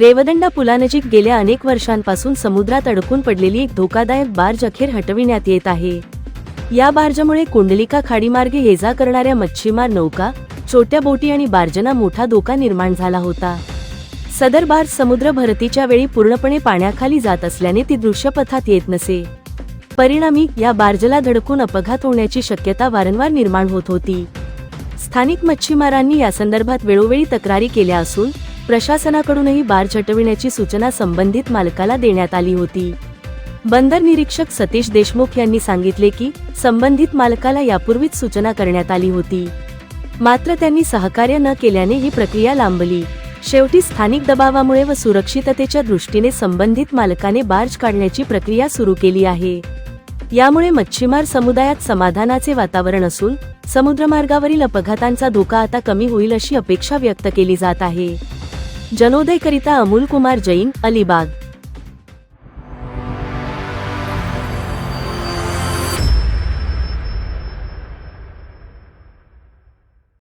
रेवदंडा पुलानजीक गेल्या अनेक वर्षांपासून समुद्रात अडकून पडलेली एक धोकादायक बार्ज अखेर हटविण्यात येत आहे. या बार्जमुळे कुंडलिका खाडीमार्गे ये जा करणाऱ्या मच्छीमार नौका छोट्या बोटी आणि बार्जना मोठा धोका निर्माण झाला होता. सदर बार्ज समुद्र भरतीच्या वेळी पूर्णपणे पाण्याखाली जात असल्याने ती दृश्यपथात येत नसे. परिणामी या बार्जला धडकून अपघात होण्याची शक्यता वारंवार निर्माण होत होती. स्थानिक मच्छीमारांनी या संदर्भात वेळोवेळी तक्रारी केल्या असून प्रशासनाकडूनही बार्ज हटविण्याची सूचना संबंधित मालकाला देण्यात आली होती. बंदर निरीक्षक सतीश देशमुख यांनी सांगितले की संबंधित मालकाला यापूर्वीच सूचना करण्यात आली होती. मात्र त्यांनी सहकार्य न केल्याने ही प्रक्रिया लांबली. शेवटी स्थानिक दबावामुळे व सुरक्षिततेच्या दृष्टीने संबंधित मालकाने बार्ज काढण्याची प्रक्रिया सुरू केली आहे. यामुळे मच्छीमार समुदायात समाधानाचे वातावरण असून समुद्रमार्गावरील अपघातांचा धोका आता कमी होईल अशी अपेक्षा व्यक्त केली जात आहे. जनोदयकरिता अमोल कुमार जैन अलिबाग.